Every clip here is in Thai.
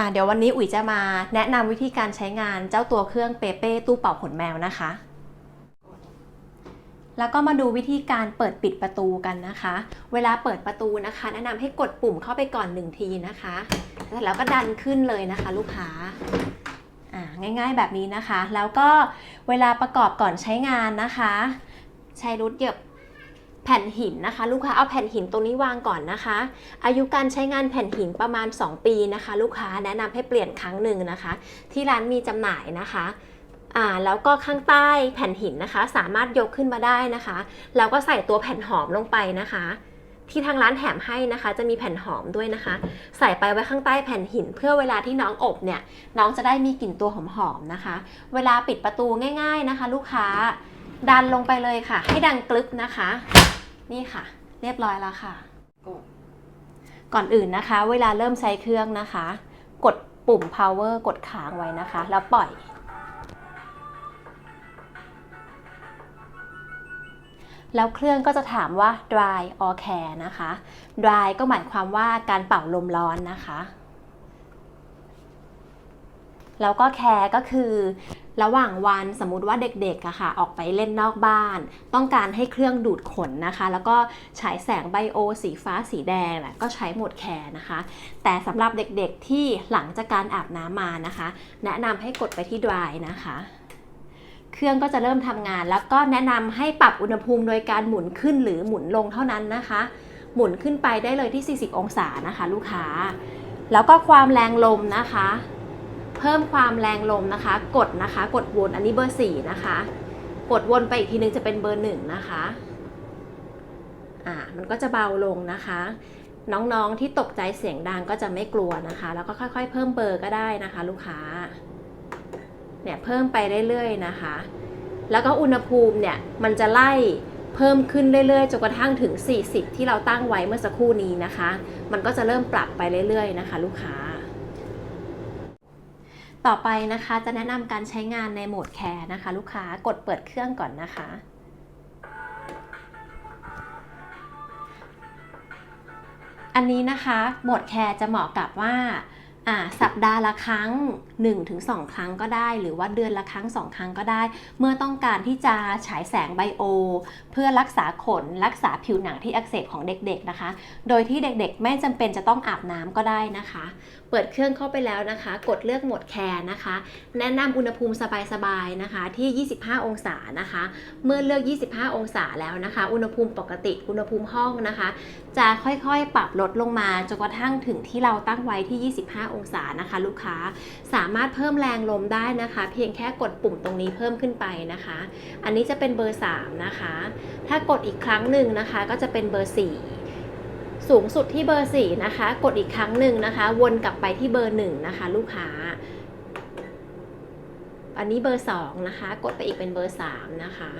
อ่าเดี๋ยววันนี้อุ๋ยจะมาแนะนำวิธีการใช้งานเจ้าตัวเครื่องเปเป้ตู้เป่าขนแมวนะคะ แล้วก็มาดูวิธีการเปิดปิดประตูกันนะคะ เวลาเปิดประตูนะคะ แนะนำให้กดปุ่มเข้าไปก่อนหนึ่งทีนะคะแล้วก็ดันขึ้นเลยนะคะ ลูกค้าง่ายๆแบบนี้นะคะ แล้วก็เวลาประกอบก่อนใช้งานนะคะ ใช้รุดเหยียบ แผ่นหินนะคะ ลูกค้าเอาแผ่นหินตรงนี้วางก่อนนะคะ อายุการใช้งานแผ่นหินประมาณ 2 ปีนะคะ ลูกค้าแนะนำให้เปลี่ยนครั้งหนึ่งนะคะ ที่ร้านมีจำหน่ายนะคะอ่าแล้วก็ข้างใต้แผ่นหินนะคะ สามารถยกขึ้นมาได้นะคะแล้วก็ใส่ตัวแผ่นหอมลงไปนะคะ ที่ทางร้านแถมให้นะคะ จะมีแผ่นหอมด้วยนะคะ ใส่ไปไว้ข้างใต้แผ่นหิน เพื่อเวลาที่น้องอบเนี่ย น้องจะได้มีกลิ่นตัวหอมๆนะคะ เวลาปิดประตูง่าย ๆนะคะ ลูกค้าดันลงไปเลยค่ะ ให้ดังกลึกนะคะ นี่ค่ะ เรียบร้อยแล้วค่ะ ก่อนอื่นนะคะ เวลาเริ่มใช้เครื่องนะคะ กดปุ่ม power กดค้างไว้นะคะ แล้วปล่อย แล้วเครื่องก็จะถามว่า dry or care นะคะ dry ก็หมายความว่าการเป่าลมร้อนนะคะ แล้วก็แคร์ก็คือ ระหว่างวันสมมุติว่าเด็กๆอะค่ะ ออกไปเล่นนอกบ้าน ต้องการให้เครื่องดูดขนนะคะ แล้วก็ฉายแสงไบโอ สีฟ้าสีแดงน่ะก็ใช้โหมดแคร์นะคะ แต่สำหรับเด็กๆที่หลังจากการอาบน้ำมานะคะ แนะนำให้กดไปที่ dry นะคะเครื่องก็จะเริ่มทำงาน แล้วก็แนะนำให้ปรับอุณหภูมิโดยการหมุนขึ้นหรือหมุนลงเท่านั้นนะคะ หมุนขึ้นไปได้เลยที่ 40 องศานะคะ ลูกค้า แล้วก็ความแรงลมนะคะ เพิ่มความแรงลมนะคะ กดนะคะ กดวนอันนี้เบอร์สี่นะคะ กดวนไปอีกทีนึงจะเป็นเบอร์หนึ่งนะคะอ่ามันก็จะเบาลงนะคะ น้องๆที่ตกใจเสียงดังก็จะไม่กลัวนะคะ แล้วก็ค่อยๆ เพิ่มเบอร์ก็ได้นะคะ ลูกค้าเนี่ยเพิ่มไปเรื่อยๆนะคะ แล้วก็อุณหภูมิเนี่ยมันจะไล่เพิ่มขึ้นเรื่อยๆจนกระทั่งถึง 40 ที่เราตั้งไว้เมื่อสักครู่นี้นะคะ มันก็จะเริ่มปรับไปเรื่อยๆนะคะ ลูกค้า ต่อไปนะคะจะแนะนำการใช้งานในโหมดแคร์นะคะ ลูกค้ากดเปิดเครื่องก่อนนะคะ อันนี้นะคะโหมดแคร์จะเหมาะกับว่าอ่าสัปดาห์ละครั้ง 1-2 ครั้งก็ได้ หรือว่าเดือนละครั้ง 2 ครั้งก็ได้ เมื่อต้องการที่จะฉายแสงไบโอ เพื่อรักษาขนรักษาผิวหนังที่อักเสบของเด็กๆนะคะ โดยที่เด็กๆ ไม่จำเป็นจะต้องอาบน้ำก็ได้นะคะ เปิดเครื่องเข้าไปแล้วนะคะ กดเลือกโหมดแคร์นะคะ แนะนำอุณหภูมิสบายๆนะคะที่ 25 องศานะคะ เมื่อเลือก 25 องศาแล้วนะคะ อุณหภูมิปกติอุณหภูมิห้องนะคะ จะค่อยๆ ปรับลดลงมาจนกระทั่งถึงที่เราตั้งไว้ที่ 25 องศานะคะ ลูกค้าสามารถเพิ่มแรงลมได้นะคะ เพียงแค่กดปุ่มตรงนี้เพิ่มขึ้นไปนะคะ อันนี้จะเป็นเบอร์ 3 นะคะ ถ้ากดอีกครั้งหนึ่งนะคะ ก็จะเป็นเบอร์ 4สูงสุดที่เบอร์ 4 นะคะ กดอีกครั้งหนึ่งนะคะ วนกลับไปที่เบอร์ 1 นะคะ ลูกค้า อันนี้เบอร์ 2 นะคะ กดไปอีกเป็นเบอร์ 3 นะคะ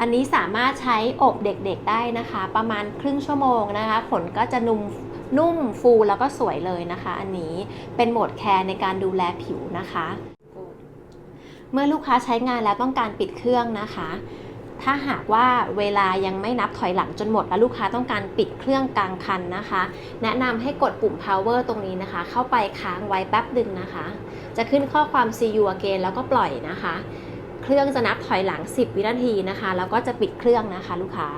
อันนี้สามารถใช้อบเด็กๆได้นะคะ ประมาณครึ่งชั่วโมงนะคะขนก็จะนุ่ม นุ่มฟูแล้วก็สวยเลยนะคะ อันนี้เป็นโหมดแคร์ในการดูแลผิวนะคะ เมื่อลูกค้าใช้งานแล้วต้องการปิดเครื่องนะคะ ถ้าหากว่าเวลายังไม่นับถอยหลังจนหมด แล้วลูกค้าต้องการปิดเครื่องกลางคันนะคะ แนะนำให้กดปุ่ม power ตรงนี้นะคะ เข้าไปค้างไว้แป๊บหนึ่งนะคะ จะขึ้นข้อความ see you again แล้วก็ปล่อยนะคะ เครื่องจะนับถอยหลัง 10 วินาทีนะคะ แล้วก็จะปิดเครื่องนะคะ ลูกค้า